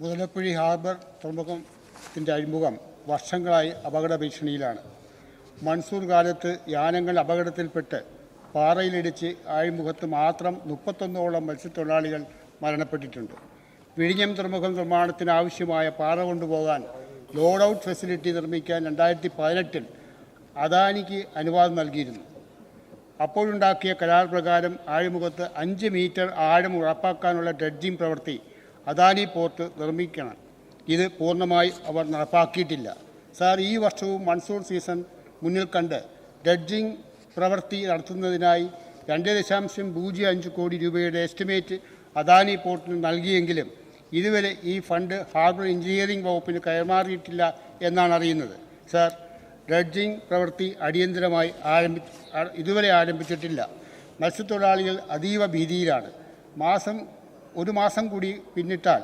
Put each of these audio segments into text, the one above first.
Muthalapozhi harbour തുറമുഖത്തിന്റെ അഴിമുഖം വർഷങ്ങളായി അപകട ഭീഷണിയിലാണ്. മൺസൂൺ കാലത്ത് യാനങ്ങൾ അപകടത്തിൽപ്പെട്ട് പാറയിലിടിച്ച് അഴിമുഖത്ത് മാത്രം മുപ്പത്തൊന്നോളം മത്സ്യത്തൊഴിലാളികൾ മരണപ്പെട്ടിട്ടുണ്ട്. വിഴിഞ്ഞം തുറമുഖം നിർമ്മാണത്തിന് ആവശ്യമായ പാറ കൊണ്ടുപോകാൻ ലോഡ് ഔട്ട് ഫെസിലിറ്റി നിർമ്മിക്കാൻ രണ്ടായിരത്തി പതിനെട്ടിൽ അദാനിക്ക് അനുവാദം നൽകിയിരുന്നു. അപ്പോഴുണ്ടാക്കിയ കരാർ പ്രകാരം ആഴിമുഖത്ത് അഞ്ച് മീറ്റർ ആഴം ഉറപ്പാക്കാനുള്ള ഡ്രഡ്ജിംഗ് പ്രവൃത്തി അദാനി പോർട്ട് നിർമ്മിക്കണം. ഇത് പൂർണമായി അവർ നടപ്പാക്കിയിട്ടില്ല. സാർ ഈ വർഷവും മൺസൂൺ സീസൺ മുന്നിൽ കണ്ട് ഡ്രഡ്ജിംഗ് പ്രവൃത്തി നടത്തുന്നതിനായി രണ്ട് ദശാംശം പൂജ്യം അഞ്ച് കോടി രൂപയുടെ എസ്റ്റിമേറ്റ് അദാനി പോർട്ടിന് നൽകിയെങ്കിലും ഇതുവരെ ഈ ഫണ്ട് ഹാർബർ എഞ്ചിനീയറിംഗ് വകുപ്പിന് കൈമാറിയിട്ടില്ല എന്നാണ് അറിയുന്നത്. സാർ ഡ്രഡ്ജിംഗ് പ്രവൃത്തി അടിയന്തരമായി ആരംഭി ഇതുവരെ ആരംഭിച്ചിട്ടില്ല. മത്സ്യത്തൊഴിലാളികൾ അതീവ ഭീതിയിലാണ്. മാസം ഒരു മാസം കൂടി പിന്നിട്ടാൽ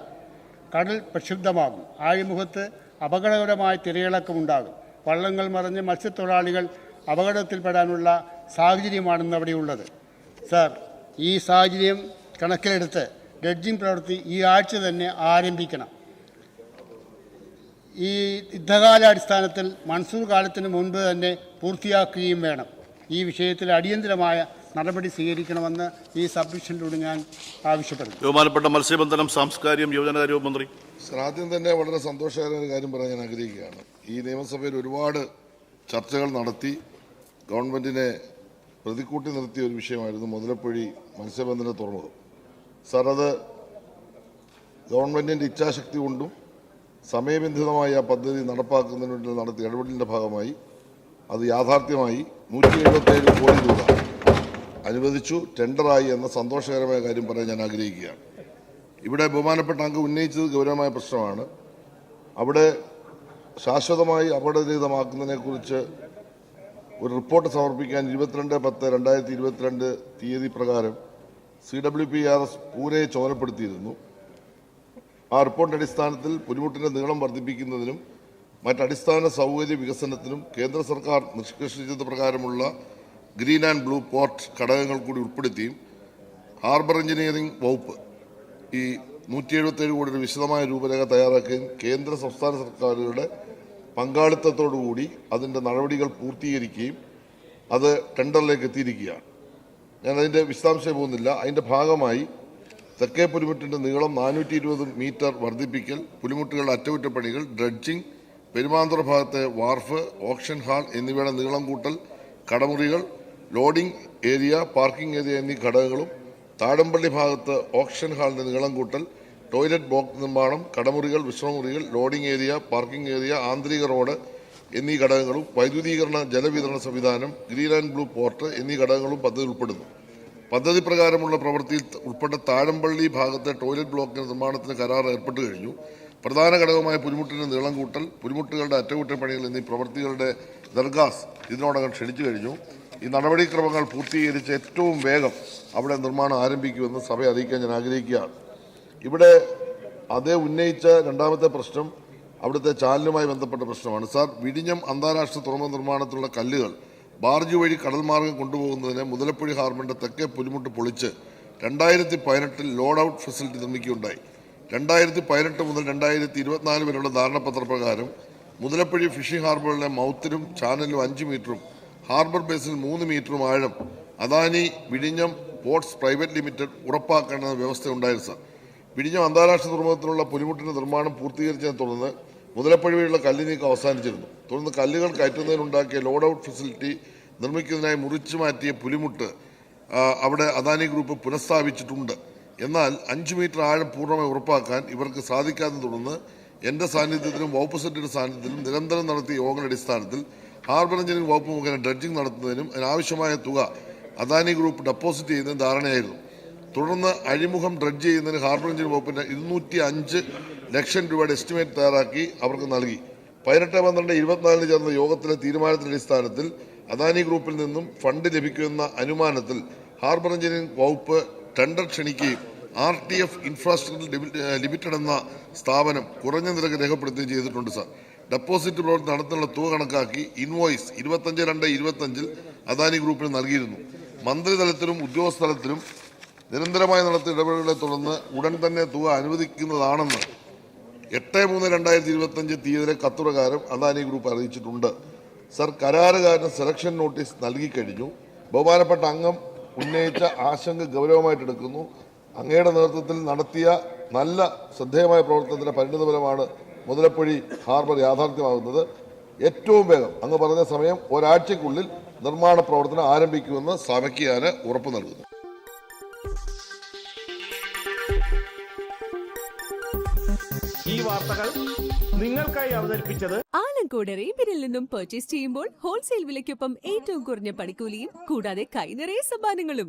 കടൽ പ്രക്ഷുബ്ധമാകും. ആഴിമുഖത്ത് അപകടകരമായ തിരയിളക്കമുണ്ടാകും വള്ളങ്ങൾ മറിഞ്ഞ് മത്സ്യത്തൊഴിലാളികൾ അപകടത്തിൽപ്പെടാനുള്ള സാഹചര്യമാണെന്ന് അവിടെയുള്ളത്. സാർ ഈ സാഹചര്യം കണക്കിലെടുത്ത് ഡ്രഡ്ജിംഗ് പ്രവൃത്തി ഈ ആഴ്ച തന്നെ ആരംഭിക്കണം. ഈ യുദ്ധകാലാടിസ്ഥാനത്തിൽ മൺസൂൺ കാലത്തിന് മുൻപ് തന്നെ പൂർത്തിയാക്കുകയും വേണം. ഈ വിഷയത്തിൽ അടിയന്തരമായ നടപടി സ്വീകരിക്കണമെന്ന് ഈ സബ്മിഷനിലൂടെ ഞാൻ ആവശ്യപ്പെടുന്നു. ബഹുമാനപ്പെട്ട മത്സ്യബന്ധനം സാംസ്കാരികം യുവജനകാര്യ മന്ത്രി. സർ ആദ്യം തന്നെ വളരെ സന്തോഷകരമായ ഒരു കാര്യം പറയാൻ ഞാൻ ആഗ്രഹിക്കുകയാണ്. ഈ നിയമസഭയിൽ ഒരുപാട് ചർച്ചകൾ നടത്തി ഗവൺമെന്റിനെ പ്രതിക്കൂട്ടി നിർത്തിയ ഒരു വിഷയമായിരുന്നു മുതലപ്പൊഴി മത്സ്യബന്ധന തുറമുഖം. സർ അത് ഗവൺമെന്റിന്റെ ഇച്ഛാശക്തി കൊണ്ടും സമയബന്ധിതമായി ആ പദ്ധതി നടപ്പാക്കുന്നതിന് വേണ്ടി നടത്തിയ ഇടപെടലിന്റെ ഭാഗമായി അത് യാഥാർത്ഥ്യമായി നൂറ്റി എഴുപത്തേഴ് കോടി രൂപ അനുവദിച്ചു. ടെൻഡറായി എന്ന സന്തോഷകരമായ കാര്യം പറയാൻ ഞാൻ ആഗ്രഹിക്കുകയാണ്. ഇവിടെ ബഹുമാനപ്പെട്ട അംഗം ഉന്നയിച്ചത് ഗൗരവമായ പ്രശ്നമാണ്. അവിടെ ശാശ്വതമായി അപകടരഹിതമാക്കുന്നതിനെക്കുറിച്ച് ഒരു റിപ്പോർട്ട് സമർപ്പിക്കാൻ ഇരുപത്തിരണ്ട് പത്ത് രണ്ടായിരത്തി ഇരുപത്തിരണ്ട് തീയതി പ്രകാരം C W P R S പൂനെയെ ചുമതലപ്പെടുത്തിയിരുന്നു ആ റിപ്പോർട്ടിന്റെ അടിസ്ഥാനത്തിൽ പുലിമുട്ടിന്റെ നീളം വർദ്ധിപ്പിക്കുന്നതിനും മറ്റടിസ്ഥാന സൗകര്യ വികസനത്തിനും കേന്ദ്ര സർക്കാർ നിഷ്കർഷിച്ചത് പ്രകാരമുള്ള ഗ്രീൻ ആൻഡ് ബ്ലൂ പോർട്ട് ഘടകങ്ങൾ കൂടി ഉൾപ്പെടുത്തിയും ഹാർബർ എഞ്ചിനീയറിംഗ് വകുപ്പ് ഈ നൂറ്റി എഴുപത്തേഴ് കോടിയുടെ വിശദമായ രൂപരേഖ തയ്യാറാക്കുകയും കേന്ദ്ര സംസ്ഥാന സർക്കാരുകളുടെ പങ്കാളിത്തത്തോടുകൂടി അതിന്റെ നടപടികൾ പൂർത്തീകരിക്കുകയും അത് ടെൻഡറിലേക്ക് എത്തിയിരിക്കുകയാണ്. ഞാൻ അതിന്റെ വിശദാംശം പോകുന്നില്ല. അതിന്റെ ഭാഗമായി തെക്കേ പുലിമുട്ടിന്റെ നീളം നാനൂറ്റി ഇരുപത് മീറ്റർ വർദ്ധിപ്പിക്കൽ പുലിമുട്ടുകളുടെ അറ്റകുറ്റപ്പണികൾ ഡ്രഡ്ജിംഗ് പെരുമാന്തുറ ഭാഗത്തെ വാർഫ് ഓക്ഷൻ ഹാൾ എന്നിവയുടെ നീളം കൂട്ടൽ കടമുറികൾ ലോഡിംഗ് ഏരിയ പാർക്കിംഗ് ഏരിയ എന്നീ ഘടകങ്ങളും താഴമ്പള്ളി ഭാഗത്ത് ഓക്ഷൻ ഹാളിന്റെ നീളം കൂട്ടൽ ടോയ്ലറ്റ് ബോക്സ് നിർമ്മാണം കടമുറികൾ വിശ്രമമുറികൾ ലോഡിംഗ് ഏരിയ പാർക്കിംഗ് ഏരിയ ആന്തരിക റോഡ് എന്നീ ഘടകങ്ങളും വൈദ്യുതീകരണ ജലവിതരണ സംവിധാനം ഗ്രീൻ ആൻഡ് ബ്ലൂ പോർട്ട് എന്നീ ഘടകങ്ങളും പദ്ധതി ഉൾപ്പെടുന്നു. പദ്ധതി പ്രകാരമുള്ള പ്രവൃത്തിയിൽ ഉൾപ്പെട്ട താഴമ്പള്ളി ഭാഗത്തെ ടോയ്ലറ്റ് ബ്ലോക്കിന്റെ നിർമ്മാണത്തിന് കരാർ ഏർപ്പെട്ടു കഴിഞ്ഞു. പ്രധാന ഘടകമായ പുലിമുട്ടിന്റെ നീളം കൂട്ടൽ പുലിമുട്ടുകളുടെ അറ്റകുറ്റപ്പണികൾ എന്നീ പ്രവൃത്തികളുടെ ദർഗാസ് ഇതിനോടകം ക്ഷണിച്ചു കഴിഞ്ഞു. ഈ നടപടിക്രമങ്ങൾ പൂർത്തീകരിച്ച് ഏറ്റവും വേഗം അവിടെ നിർമ്മാണം ആരംഭിക്കുമെന്ന് സഭയെ അറിയിക്കാൻ ഞാൻ ആഗ്രഹിക്കുകയാണ്. ഇവിടെ അതേ ഉന്നയിച്ച രണ്ടാമത്തെ പ്രശ്നം അവിടുത്തെ ചാലിനുമായി ബന്ധപ്പെട്ട പ്രശ്നമാണ്. സാർ വിഴിഞ്ഞം അന്താരാഷ്ട്ര തുറമുഖ നിർമ്മാണത്തിലുള്ള കല്ലുകൾ ബാർജ് വഴി കടൽമാർഗം കൊണ്ടുപോകുന്നതിന് മുതലപ്പുഴി ഹാർബറിന്റെ തെക്കേ പുലിമുട്ട് പൊളിച്ച് രണ്ടായിരത്തി പതിനെട്ടിൽ ലോഡ് ഔട്ട് ഫെസിലിറ്റി നിർമ്മിക്കുകയുണ്ടായി. രണ്ടായിരത്തി പതിനെട്ട് മുതൽ രണ്ടായിരത്തി ഇരുപത്തിനാല് വരെയുള്ള ധാരണാപത്രപ്രകാരം മുതലപ്പുഴി ഫിഷിംഗ് ഹാർബറിലെ മൗത്തിനും ചാനലും അഞ്ച് മീറ്ററും ഹാർബർ ബേസിൽ മൂന്ന് മീറ്റർ ആഴം. അദാനി വിഴിഞ്ഞം പോർട്സ് പ്രൈവറ്റ് ലിമിറ്റഡ് ഉറപ്പാക്കേണ്ടെന്ന വ്യവസ്ഥ ഉണ്ടായിരുന്നു സാർ. വിഴിഞ്ഞം അന്താരാഷ്ട്ര തുറമുഖത്തിനുള്ള പുലിമുട്ടിന്റെ നിർമ്മാണം പൂർത്തീകരിച്ചതിനെ തുടർന്ന് മുതലപ്പഴി വഴിയുള്ള കല്ല് നീക്കം അവസാനിച്ചിരുന്നു. തുടർന്ന് കല്ലുകൾ കയറ്റുന്നതിനുണ്ടാക്കിയ ലോഡ് ഔട്ട് ഫെസിലിറ്റി നിർമ്മിക്കുന്നതിനായി മുറിച്ചു മാറ്റിയ പുലിമുട്ട് അവിടെ അദാനി ഗ്രൂപ്പ് പുനഃസ്ഥാപിച്ചിട്ടുണ്ട്. എന്നാൽ അഞ്ച് മീറ്റർ ആഴം പൂർണമായി ഉറപ്പാക്കാൻ ഇവർക്ക് സാധിക്കാതെ തുടർന്ന് എന്റെ സാന്നിധ്യത്തിലും വകുപ്പ് സെക്രട്ടറിയുടെ സാന്നിധ്യത്തിലും നിരന്തരം നടത്തിയ യോഗങ്ങളുടെ അടിസ്ഥാനത്തിൽ ഹാർബർ എഞ്ചിനീയറിംഗ് വകുപ്പ് മുഖേന ഡ്രഡ്ജിംഗ് നടത്തുന്നതിനും അതിനാവശ്യമായ തുക അദാനി ഗ്രൂപ്പ് ഡെപ്പോസിറ്റ് ചെയ്യുന്നതിനും ധാരണയായിരുന്നു. തുടർന്ന് അഴിമുഖം ഡ്രഡ്ജ് ചെയ്യുന്നതിന് ഹാർബർ എഞ്ചിനീയറിംഗ് വകുപ്പിന്റെ ഇരുന്നൂറ്റി അഞ്ച് ലക്ഷം രൂപയുടെ എസ്റ്റിമേറ്റ് തയ്യാറാക്കി അവർക്ക് നൽകി. പതിനെട്ട് പന്ത്രണ്ട് ഇരുപത്തിനാലിന് ചേർന്ന യോഗത്തിലെ തീരുമാനത്തിന്റെ അടിസ്ഥാനത്തിൽ അദാനി ഗ്രൂപ്പിൽ നിന്നും ഫണ്ട് ലഭിക്കുമെന്ന അനുമാനത്തിൽ ഹാർബർ എഞ്ചിനീയറിംഗ് വകുപ്പ് ടെൻഡർ ക്ഷണിക്കുകയും R T F infrastructure limited എന്ന സ്ഥാപനം കുറഞ്ഞ നിരക്ക് രേഖപ്പെടുത്തുകയും ചെയ്തിട്ടുണ്ട് സാർ. ഡെപ്പോസിറ്റ് പ്രവർത്തനം നടത്തുന്ന തുക കണക്കാക്കി ഇൻവോയ്സ് ഇരുപത്തഞ്ച് രണ്ട് ഇരുപത്തഞ്ചിൽ അദാനി ഗ്രൂപ്പിന് നൽകിയിരുന്നു. മന്ത്രിതലത്തിലും ഉദ്യോഗസ്ഥ തലത്തിലും നിരന്തരമായി നടത്തിയ ഇടപെടലുകളെ തുടർന്ന് ഉടൻ തന്നെ തുക അനുവദിക്കുന്നതാണെന്ന് എട്ട് മൂന്ന് രണ്ടായിരത്തി ഇരുപത്തഞ്ച് തീയതിയിലെ കത്തുപ്രകാരം അദാനി ഗ്രൂപ്പ് അറിയിച്ചിട്ടുണ്ട്. സർ കരാറുകാരന് സെലക്ഷൻ നോട്ടീസ് നൽകിക്കഴിഞ്ഞു. ബഹുമാനപ്പെട്ട അംഗം ഉന്നയിച്ച ആശങ്ക ഗൗരവമായിട്ടെടുക്കുന്നു അങ്ങയുടെ നേതൃത്വത്തിൽ നടത്തിയ നല്ല ശ്രദ്ധേയമായ പ്രവർത്തനത്തിന്റെ പരിണിതഫലമാണ് മുതലപ്പൊഴി ഹാർബർ യാഥാർത്ഥ്യമാകുന്നത് ഏറ്റവും വേഗം. അങ്ങ് പറഞ്ഞ സമയം ഒരാഴ്ചക്കുള്ളിൽ നിർമ്മാണ പ്രവർത്തനം ആരംഭിക്കുമെന്ന് സഭയ്ക്ക് ഞാൻ ഉറപ്പ് നൽകുന്നു. ഈ വാർത്തകൾ നിങ്ങൾക്കായി അവതരിപ്പിച്ചത് ആലങ്കോട് റേബിനിൽ നിന്നും പർച്ചേസ് ചെയ്യുമ്പോൾ ഹോൾസെയിൽ വിലയ്ക്കൊപ്പം ഏറ്റവും കുറഞ്ഞ പണിക്കൂലിയും കൂടാതെ കൈനിറയ സമ്മാനങ്ങളും.